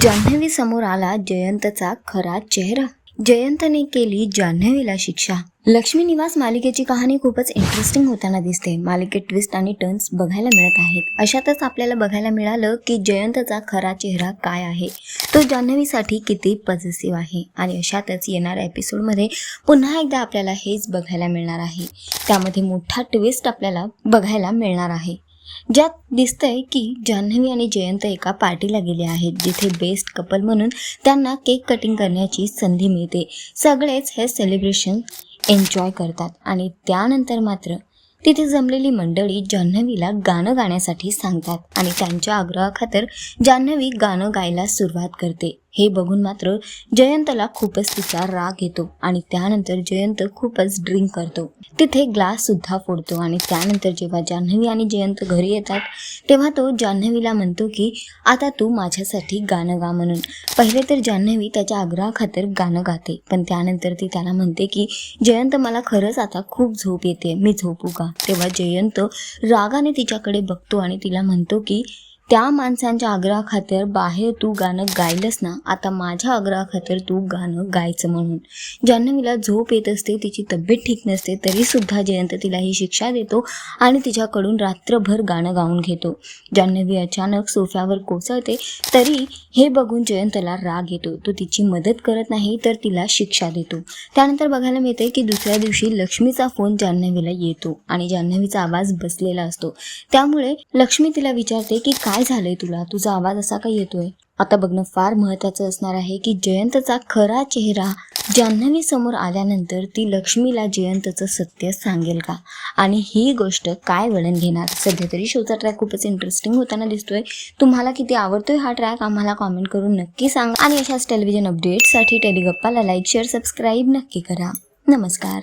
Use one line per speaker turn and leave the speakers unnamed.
जान्हवी समोर आला जयंतचा खरा चेहरा. जयंतने केली जान्हवीला शिक्षा. लक्ष्मी निवास मालिकेची कहाणी खूपच इंटरेस्टिंग होताना दिसते. मालिकेत ट्विस्ट आणि टर्न्स बघायला मिळत आहेत. अशातच आपल्याला बघायला मिळालं की जयंतचा खरा चेहरा काय आहे? तो जान्हवीसाठी किती पॉझिटिव्ह आहे? आणि अशातच येणाऱ्या एपिसोडमध्ये पुन्हा एकदा आपल्याला हेच बघायला मिळणार आहे. त्यामध्ये मोठा ट्विस्ट आपल्याला बघायला मिळणार आहे. ज्यात दिसतंय की जान्हवी आणि जयंत एका पार्टीला गेले आहेत जिथे बेस्ट कपल म्हणून त्यांना केक कटिंग करण्याची संधी मिळते. सगळेच हे सेलिब्रेशन एन्जॉय करतात आणि त्यानंतर मात्र तिथे जमलेली मंडळी जान्हवीला गाणं गाण्यासाठी सांगतात आणि त्यांच्या आग्रहाखातर जान्हवी गाणं गायला सुरुवात करते. हे बघून मात्र जयंतला खूपच तिचा राग येतो आणि त्यानंतर जयंत खूपच ड्रिंक करतो. तिथे ग्लास सुद्धा फोडतो आणि त्यानंतर जेव्हा जान्हवी आणि जयंत घरी येतात तेव्हा तो जान्हवीला म्हणतो की आता तू माझ्यासाठी गाणं गा म्हणून. पहिले तर जान्हवी त्याच्या आग्रहाखातर गाणं गाते पण त्यानंतर ती त्याला म्हणते की जयंत मला खरंच आता खूप झोप येते मी झोपू का? तेव्हा जयंत रागाने तिच्याकडे बघतो आणि तिला म्हणतो की त्या माणसांच्या आग्रहाखातर बाहेर तू गाणं गायलंस ना आता माझ्या आग्रहाखातर तू गाणं गायचं म्हणून. जान्हवीला झोप येत असते तिची तब्येत ठीक नसते तरीसुद्धा जयंत तिला ही शिक्षा देतो आणि तिच्याकडून रात्रभर गाणं गाऊन घेतो. जान्हवी अचानक सोफ्यावर कोसळते तरी हे बघून जयंतला राग येतो. तो तिची मदत करत नाही तर तिला शिक्षा देतो. त्यानंतर बघायला मिळते की दुसऱ्या दिवशी लक्ष्मीचा फोन जान्हवीला येतो आणि जान्हवीचा आवाज बसलेला असतो. त्यामुळे लक्ष्मी तिला विचारते की काय झालंय तुला? तुझा आवाज असा का येतोय? आता बघणं फार महत्त्वाचं असणार आहे की जयंतचा खरा चेहरा जान्हवी समोर आल्यानंतर ती लक्ष्मीला जयंतचं सत्य सांगेल का? आणि ही गोष्ट काय वळण घेणार? सध्या तरी शोचा ट्रॅक खूपच इंटरेस्टिंग होताना दिसतोय. तुम्हाला किती आवडतोय हा ट्रॅक आम्हाला कॉमेंट करून नक्की सांगा. आणि अशाच टेलिव्हिजन अपडेट्ससाठी टेलिगप्पाला लाईक शेअर सबस्क्राईब नक्की करा. नमस्कार.